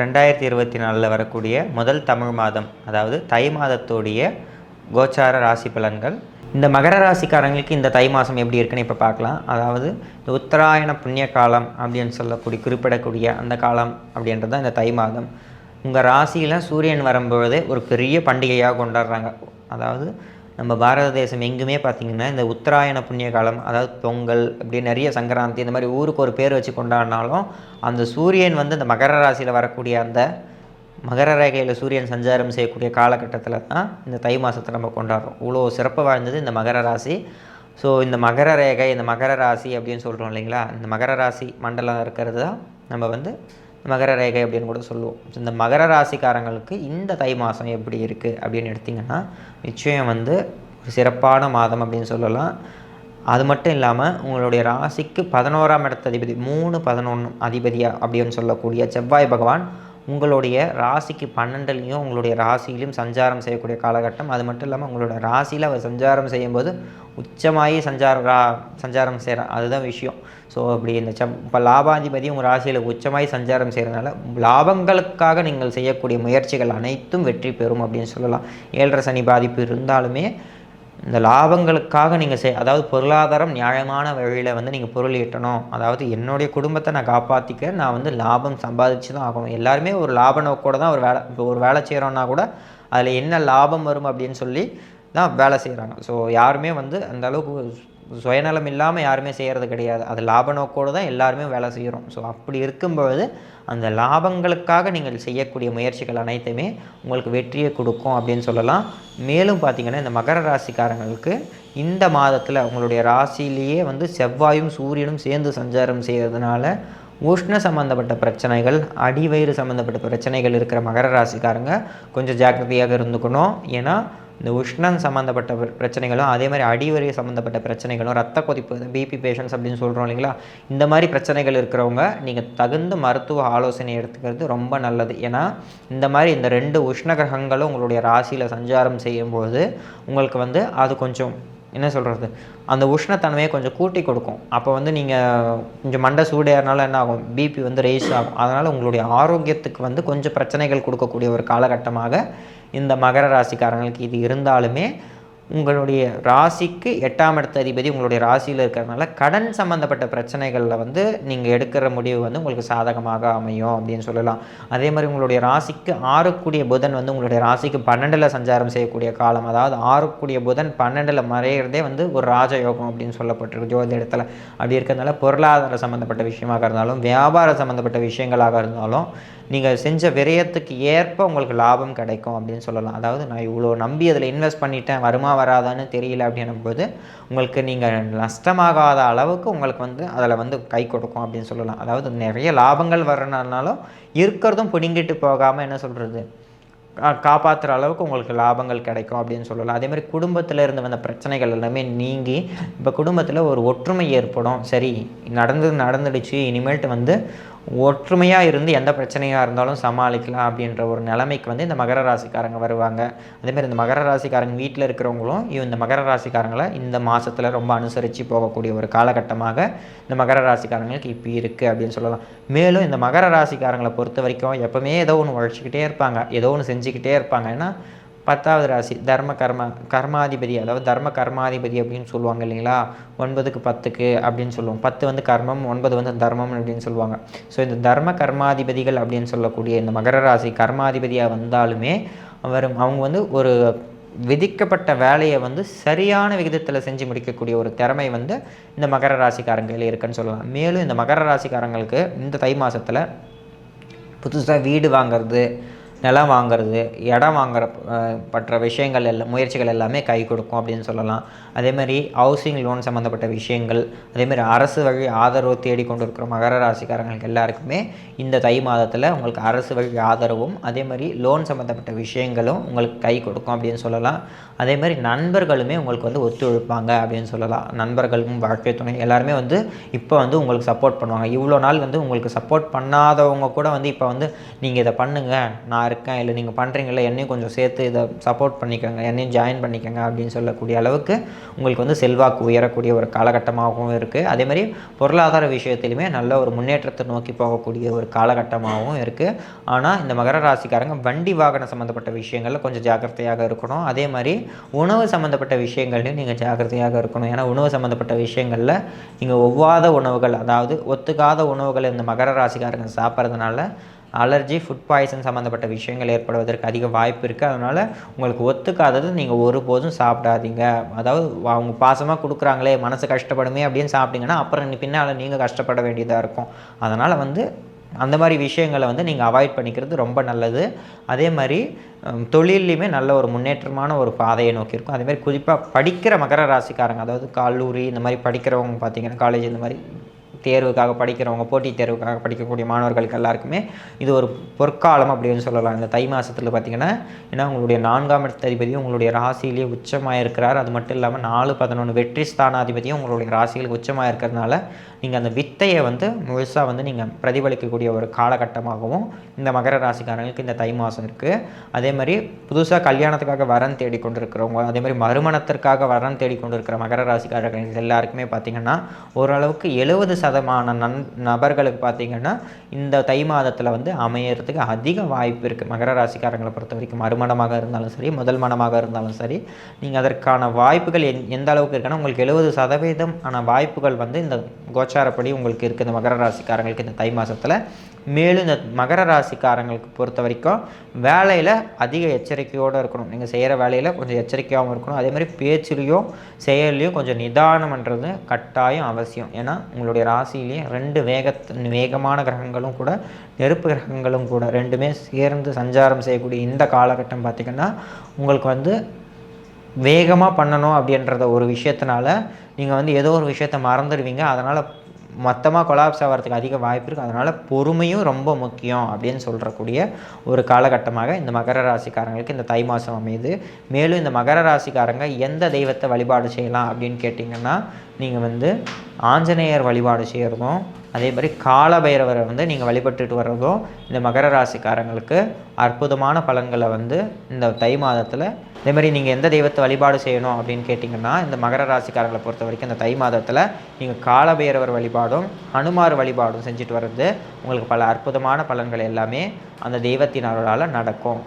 ரெண்டாயிரத்தி இருபத்தி நாலில் வரக்கூடிய முதல் தமிழ் மாதம் அதாவது தை மாதத்துடைய கோச்சார ராசி பலன்கள். இந்த மகர ராசிக்காரங்களுக்கு இந்த தை மாதம் எப்படி இருக்குன்னு இப்போ பார்க்கலாம். அதாவது இந்த உத்தராயண புண்ணிய காலம் அப்படின்னு சொல்லக்கூடிய குறிப்பிடக்கூடிய அந்த காலம் அப்படின்றது தான் இந்த தை மாதம். உங்கள் ராசியில் சூரியன் வரும்பொழுதே ஒரு பெரிய பண்டிகையாக கொண்டாடுறாங்க. அதாவது நம்ம பாரத தேசம் எங்குமே பார்த்திங்கன்னா இந்த உத்தராயண புண்ணிய காலம் அதாவது பொங்கல் அப்படி நிறைய சங்கராந்தி இந்த மாதிரி ஊருக்கு ஒரு பேர் வச்சு கொண்டாடினாலும் அந்த சூரியன் வந்து இந்த மகர ராசியில் வரக்கூடிய அந்த மகர ரேகையில் சூரியன் சஞ்சாரம் செய்யக்கூடிய காலகட்டத்தில் தான் இந்த தை மாதத்தை நம்ம கொண்டாடுறோம். இவ்வளோ சிறப்பு வாய்ந்தது இந்த மகர ராசி. ஸோ இந்த மகர ரேகை இந்த மகர ராசி அப்படின்னு சொல்கிறோம் இல்லைங்களா? இந்த மகர ராசி மண்டலம் இருக்கிறது தான் நம்ம வந்து மகர ரேகை அப்படின்னு கூட சொல்லுவோம். இந்த மகர ராசிக்காரங்களுக்கு இந்த தை மாதம் எப்படி இருக்குது அப்படின்னு எடுத்திங்கன்னா நிச்சயம் வந்து ஒரு சிறப்பான மாதம் அப்படின்னு சொல்லலாம். அது மட்டும் இல்லாமல் உங்களுடைய ராசிக்கு பதினோராம் இடத்த அதிபதி மூணு பதினொன்று அதிபதியாக அப்படின்னு சொல்லக்கூடிய செவ்வாய் பகவான் உங்களுடைய ராசிக்கு பன்னெண்டுலேயும் உங்களுடைய ராசியிலையும் சஞ்சாரம் செய்யக்கூடிய காலகட்டம். அது மட்டும் இல்லாமல் உங்களோட ராசியில் அவர் சஞ்சாரம் செய்யும்போது உச்சமாகி சஞ்சாரம் ரா சஞ்சாரம் செய்கிறார் அதுதான் விஷயம். ஸோ அப்படி இந்த சம் இப்போ லாபாதிபதி உங்கள் ராசியில் உச்சமாகி சஞ்சாரம் செய்கிறதுனால லாபங்களுக்காக நீங்கள் செய்யக்கூடிய முயற்சிகள் அனைத்தும் வெற்றி பெறும் அப்படின்னு சொல்லலாம். ஏழரை சனி பாதிப்பு இருந்தாலுமே இந்த லாபங்களுக்காக நீங்கள் செய் அதாவது பொருளாதாரம் நியாயமான வழியில் வந்து நீங்கள் பொருள் ஈட்டணும். அதாவது என்னுடைய குடும்பத்தை நான் காப்பாற்றிக்க நான் வந்து லாபம் சம்பாதிச்சு தான் ஆகணும். எல்லாருமே ஒரு லாப நோக்கோடு தான் ஒரு வேலை இப்போ ஒரு வேலை செய்கிறோன்னா கூட அதில் என்ன லாபம் வரும் அப்படின்னு சொல்லி தான் வேலை செய்கிறாங்க ஸோ யாருமே வந்து அந்த அளவுக்கு சுயநலம் இல்லாமல் யாருமே செய்கிறது கிடையாது. அது லாப நோக்கோடு தான் எல்லாருமே வேலை செய்கிறோம் ஸோ அப்படி இருக்கும்பொழுது அந்த லாபங்களுக்காக நீங்கள் செய்யக்கூடிய முயற்சிகள் அனைத்துமே உங்களுக்கு வெற்றியை கொடுக்கும் அப்படின்னு சொல்லலாம். மேலும் பார்த்திங்கன்னா இந்த மகர ராசிக்காரங்களுக்கு இந்த மாதத்தில் உங்களுடைய ராசியிலேயே வந்து செவ்வாயும் சூரியனும் சேர்ந்து சஞ்சாரம் செய்கிறதுனால உஷ்ண சம்மந்தப்பட்ட பிரச்சனைகள் அடிவயிறு சம்மந்தப்பட்ட பிரச்சனைகள் இருக்கிற மகர ராசிக்காரங்க கொஞ்சம் ஜாக்கிரதையாக இருந்துக்கணும். ஏன்னா இந்த உஷ்ணம் சம்மந்தப்பட்ட பிர- பிரச்சனைகளும் அதே மாதிரி அடிவரி சம்மந்தப்பட்ட பிரச்சனைகளும் ரத்த கொதிப்பு பிபி பேஷண்ட்ஸ் அப்படின்னு சொல்கிறோம் இல்லைங்களா? இந்த மாதிரி பிரச்சனைகள் இருக்கிறவங்க நீங்கள் தகுந்த மருத்துவ ஆலோசனை எடுத்துக்கிறது ரொம்ப நல்லது. ஏன்னா இந்த மாதிரி இந்த ரெண்டு உஷ்ண கிரகங்களும் உங்களுடைய ராசியில் சஞ்சாரம் செய்யும்போது உங்களுக்கு வந்து அது கொஞ்சம் என்ன சொல்கிறது அந்த உஷ்ணத்தன்மையை கொஞ்சம் கூட்டி கொடுக்கும். அப்போ வந்து நீங்கள் கொஞ்சம் மண்டை சூடேறனால என்ன ஆகும்? பிபி வந்து ரைஸ் ஆகும். அதனால் உங்களுடைய ஆரோக்கியத்துக்கு வந்து கொஞ்சம் பிரச்சனைகள் கொடுக்கக்கூடிய ஒரு காலகட்டமாக இந்த மகர ராசிக்காரங்களுக்கு இது இருந்தாலுமே உங்களுடைய ராசிக்கு எட்டாம் இடத்த அதிபதி உங்களுடைய ராசியில் இருக்கிறதுனால கடன் சம்மந்தப்பட்ட பிரச்சனைகளில் வந்து நீங்கள் எடுக்கிற முடிவு வந்து உங்களுக்கு சாதகமாக அமையும் அப்படின்னு சொல்லலாம். அதே மாதிரி உங்களுடைய ராசிக்கு ஆறுக்கூடிய புதன் வந்து உங்களுடைய ராசிக்கு பன்னெண்டில் சஞ்சாரம் செய்யக்கூடிய காலம் அதாவது ஆறுக்கூடிய புதன் பன்னெண்டில் மறையிறதே வந்து ஒரு ராஜயோகம் அப்படின்னு சொல்லப்பட்டிருக்கு ஜோதி இடத்துல. அப்படி இருக்கிறதுனால பொருளாதார சம்மந்தப்பட்ட விஷயமாக இருந்தாலும் வியாபார சம்மந்தப்பட்ட விஷயங்களாக இருந்தாலும் நீங்கள் செஞ்ச விரயத்துக்கு ஏற்ப உங்களுக்கு லாபம் கிடைக்கும் அப்படின்னு சொல்லலாம். அதாவது நான் இவ்வளோ நம்பி அதில் இன்வெஸ்ட் பண்ணிட்டேன் வருமா வராதான்னு தெரியல அப்படின்னும் போது உங்களுக்கு நீங்கள் நஷ்டமாகாத அளவுக்கு உங்களுக்கு வந்து அதில் வந்து கை கொடுக்கும் அப்படின்னு சொல்லலாம். அதாவது நிறைய லாபங்கள் வரனாலும் இருக்கிறதும் பிடுங்கிட்டு போகாமல் என்ன சொல்கிறது காப்பாற்றுற அளவுக்கு உங்களுக்கு லாபங்கள் கிடைக்கும் அப்படின்னு சொல்லலாம். அதே மாதிரி குடும்பத்தில் இருந்து வந்த பிரச்சனைகள் எல்லாமே நீங்கி இப்போ குடும்பத்தில் ஒரு ஒற்றுமை ஏற்படும். சரி நடந்தது நடந்துடுச்சு இனிமேல்ட்டு வந்து ஒற்றுமையாக இருந்து எந்த பிரச்சனையாக இருந்தாலும் சமாளிக்கலாம் அப்படின்ற ஒரு நிலைமைக்கு வந்து இந்த மகர ராசிக்காரங்க வருவாங்க. அதேமாதிரி இந்த மகர ராசிக்காரங்க வீட்டில் இருக்கிறவங்களும் இந்த மகர ராசிக்காரங்களை இந்த மாதத்தில் ரொம்ப அனுசரித்து போகக்கூடிய ஒரு காலகட்டமாக இந்த மகர ராசிக்காரங்களுக்கு இப்போ இருக்குது அப்படின்னு சொல்லலாம். மேலும் இந்த மகர ராசிக்காரங்களை பொறுத்த வரைக்கும் எப்போவுமே ஏதோ ஒன்று உழைச்சிக்கிட்டே இருப்பாங்க. ஏதோ ஒன்று செஞ்சுக்கிட்டே இருப்பாங்க. ஏன்னா பத்தாவது ராசி தர்ம கர்ம கர்மாதிபதி அதாவது தர்ம கர்மாதிபதி அப்படின்னு சொல்லுவாங்க இல்லைங்களா? ஒன்பதுக்கு பத்துக்கு அப்படின்னு சொல்லுவோம். பத்து வந்து கர்மம் ஒன்பது வந்து தர்மம் அப்படின்னு சொல்லுவாங்க. ஸோ இந்த தர்ம கர்மாதிபதிகள் அப்படின்னு சொல்லக்கூடிய இந்த மகர ராசி கர்மாதிபதியாக வந்தாலுமே அவர் அவங்க வந்து ஒரு விதிக்கப்பட்ட வேலையை வந்து சரியான விகிதத்தில் செஞ்சு முடிக்கக்கூடிய ஒரு திறமை வந்து இந்த மகர ராசிக்காரங்களில் இருக்குன்னு சொல்லலாம். மேலும் இந்த மகர ராசிக்காரங்களுக்கு இந்த தை மாதத்தில் புதுசாக வீடு வாங்குறது நிலம் வாங்குறது இடம் வாங்குற பற்ற விஷயங்கள் எல்லாம் முயற்சிகள் எல்லாமே கை கொடுக்கும் அப்படின்னு சொல்லலாம். அதேமாதிரி ஹவுசிங் லோன் சம்மந்தப்பட்ட விஷயங்கள் அதேமாதிரி அரசு வழி ஆதரவு தேடி கொண்டு இருக்கிற மகர ராசிக்காரங்களுக்கு எல்லாருக்குமே இந்த தை மாதத்தில் உங்களுக்கு அரசு வழி ஆதரவும் அதே மாதிரி லோன் சம்மந்தப்பட்ட விஷயங்களும் உங்களுக்கு கை கொடுக்கும் அப்படின்னு சொல்லலாம். அதே மாதிரி நண்பர்களுமே உங்களுக்கு வந்து ஒத்துழைப்பாங்க அப்படின்னு சொல்லலாம். நண்பர்களும் வாழ்க்கை துணை எல்லாருமே வந்து இப்போ வந்து உங்களுக்கு சப்போர்ட் பண்ணுவாங்க. இவ்வளோ நாள் வந்து உங்களுக்கு சப்போர்ட் பண்ணாதவங்க கூட வந்து இப்போ வந்து நீங்கள் இதை பண்ணுங்கள் நான் இருக்கேன் இல்லை நீங்கள் பண்ணுறீங்களா என்னையும் கொஞ்சம் சேர்த்து இதை சப்போர்ட் பண்ணிக்கோங்க என்னையும் ஜாயின் பண்ணிக்கோங்க அப்படின்னு சொல்லக்கூடிய அளவுக்கு உங்களுக்கு வந்து செல்வாக்கு உயரக்கூடிய ஒரு காலகட்டமாகவும் இருக்குது அதேமாதிரி பொருளாதார விஷயத்திலுமே நல்ல ஒரு முன்னேற்றத்தை நோக்கி போகக்கூடிய ஒரு காலகட்டமாகவும் இருக்குது ஆனால் இந்த மகர ராசிக்காரங்க வண்டி வாகனம் சம்மந்தப்பட்ட விஷயங்களில் கொஞ்சம் ஜாக்கிரதையாக இருக்கணும். அதே மாதிரி உணவு சம்மந்தப்பட்ட விஷயங்கள்லையும் நீங்கள் ஜாக்கிரதையாக இருக்கணும். ஏன்னா உணவு சம்மந்தப்பட்ட விஷயங்களில் நீங்கள் ஒவ்வாத உணவுகள் அதாவது ஒத்துக்காத உணவுகளை இந்த மகர ராசிக்காரங்க சாப்பிட்றதுனால அலர்ஜி ஃபுட் பாய்சன் சம்மந்தப்பட்ட விஷயங்கள் ஏற்படுவதற்கு அதிக வாய்ப்பு இருக்குது அதனால் உங்களுக்கு ஒத்துக்காதது நீங்கள் ஒருபோதும் சாப்பிடாதீங்க. அதாவது அவங்க பாசமாக கொடுக்குறாங்களே மனசு கஷ்டப்படுமே அப்படின்னு சாப்பிட்டீங்கன்னா அப்புறம் பின்னால் நீங்கள் கஷ்டப்பட வேண்டியதாக இருக்கும். அதனால் வந்து அந்த மாதிரி விஷயங்களை வந்து நீங்கள் அவாய்ட் பண்ணிக்கிறது ரொம்ப நல்லது. அதே மாதிரி தொழிலையுமே நல்ல ஒரு முன்னேற்றமான ஒரு பாதையை நோக்கி இருக்கும். அதேமாதிரி குறிப்பாக படிக்கிற மகர ராசிக்காரங்க அதாவது கல்லூரி இந்த மாதிரி படிக்கிறவங்க பார்த்தீங்கன்னா காலேஜ் இந்த மாதிரி தேர்வுக்காக படிக்கிறவங்க போட்டித் தேர்வுக்காக படிக்கக்கூடிய மாணவர்களுக்கு எல்லாருக்குமே இது ஒரு பொற்காலம் அப்படின்னு சொல்லலாம். இந்த தை மாதத்தில் பார்த்திங்கன்னா ஏன்னா உங்களுடைய நான்காம் இடத்ததிபதியும் உங்களுடைய ராசியிலேயே உச்சமாக இருக்கிறார் அது மட்டும் இல்லாமல் நாலு பதினொன்று வெற்றி ஸ்தானாதிபதியும் உங்களுடைய ராசிகளுக்கு உச்சமாக இருக்கிறதுனால நீங்கள் அந்த வித்தையை வந்து முழுசாக வந்து நீங்கள் பிரதிபலிக்கக்கூடிய ஒரு காலகட்டமாகவும் இந்த மகர ராசிக்காரங்களுக்கு இந்த தை மாதம் இருக்குது அதே மாதிரி புதுசாக கல்யாணத்துக்காக வரன் தேடிக்கொண்டிருக்கிறவங்க அதே மாதிரி மறுமணத்திற்காக வரன் தேடிக்கொண்டிருக்கிற மகர ராசிக்காரர்கள் எல்லாருக்குமே பார்த்திங்கன்னா ஓரளவுக்கு எழுபது சதமான நன் நபர்களுக்கு பார்த்திங்கன்னா இந்த தை மாதத்தில் வந்து அமையறதுக்கு அதிக வாய்ப்பு இருக்குது மகர ராசிக்காரங்களை பொறுத்த வரைக்கும் மறுமணமாக இருந்தாலும் சரி முதல் மனமாக இருந்தாலும் சரி நீங்கள் அதற்கான வாய்ப்புகள் எந் எந்த அளவுக்கு இருக்குன்னா உங்களுக்கு எழுபது சதவீதம் ஆன வாய்ப்புகள் வந்து இந்த கோச்சாரப்படி உங்களுக்கு இருக்குது இந்த மகர ராசிக்காரங்களுக்கு இந்த தை மாதத்தில் மேலும் இந்த மகர ராசிக்காரங்களுக்கு பொறுத்த வரைக்கும் வேலையில் அதிக எச்சரிக்கையோடு இருக்கணும். நீங்கள் செய்கிற வேலையில் கொஞ்சம் எச்சரிக்கையாகவும் இருக்கணும். அதே மாதிரி பேச்சுலேயும் செயல்லையும் கொஞ்சம் நிதானம்ன்றது கட்டாயம் அவசியம். ஏன்னா உங்களுடைய ராசியிலேயே ரெண்டு வேக வேகமான கிரகங்களும் கூட நெருப்பு கிரகங்களும் கூட ரெண்டுமே சேர்ந்து சஞ்சாரம் செய்யக்கூடிய இந்த காலகட்டம் பார்த்திங்கன்னா உங்களுக்கு வந்து வேகமாக பண்ணணும் அப்படின்றத ஒரு விஷயத்தினால நீங்கள் வந்து ஏதோ ஒரு விஷயத்த மறந்துடுவீங்க. அதனால் மொத்தமாக கொலாப்ஸ் ஆகிறதுக்கு அதிக வாய்ப்பு இருக்குது அதனால் பொறுமையும் ரொம்ப முக்கியம் அப்படின்னு சொல்கிறக்கூடிய ஒரு காலகட்டமாக இந்த மகர ராசிக்காரங்களுக்கு இந்த தை மாதம் அமையுது. மேலும் இந்த மகர ராசிக்காரங்க எந்த தெய்வத்தை வழிபாடு செய்யலாம் அப்படின்னு கேட்டிங்கன்னா நீங்கள் வந்து ஆஞ்சநேயர் வழிபாடு செய்கிறதும் அதே மாதிரி காலபைரவரை வந்து நீங்கள் வழிபட்டுட்டு வர்றதும் இந்த மகர ராசிக்காரங்களுக்கு அற்புதமான பலன்களை வந்து இந்த தை மாதத்தில். அதே மாதிரி நீங்கள் எந்த தெய்வத்தை வழிபாடு செய்யணும் அப்படின்னு கேட்டிங்கன்னா இந்த மகர ராசிக்காரங்களை பொறுத்த வரைக்கும் இந்த தை மாதத்தில் நீங்கள் காலபைரவர் வழிபாடும் ஹனுமார் வழிபாடும் செஞ்சுட்டு வர்றது உங்களுக்கு பல அற்புதமான பலன்கள் எல்லாமே அந்த தெய்வத்தின் அருளால் நடக்கும்.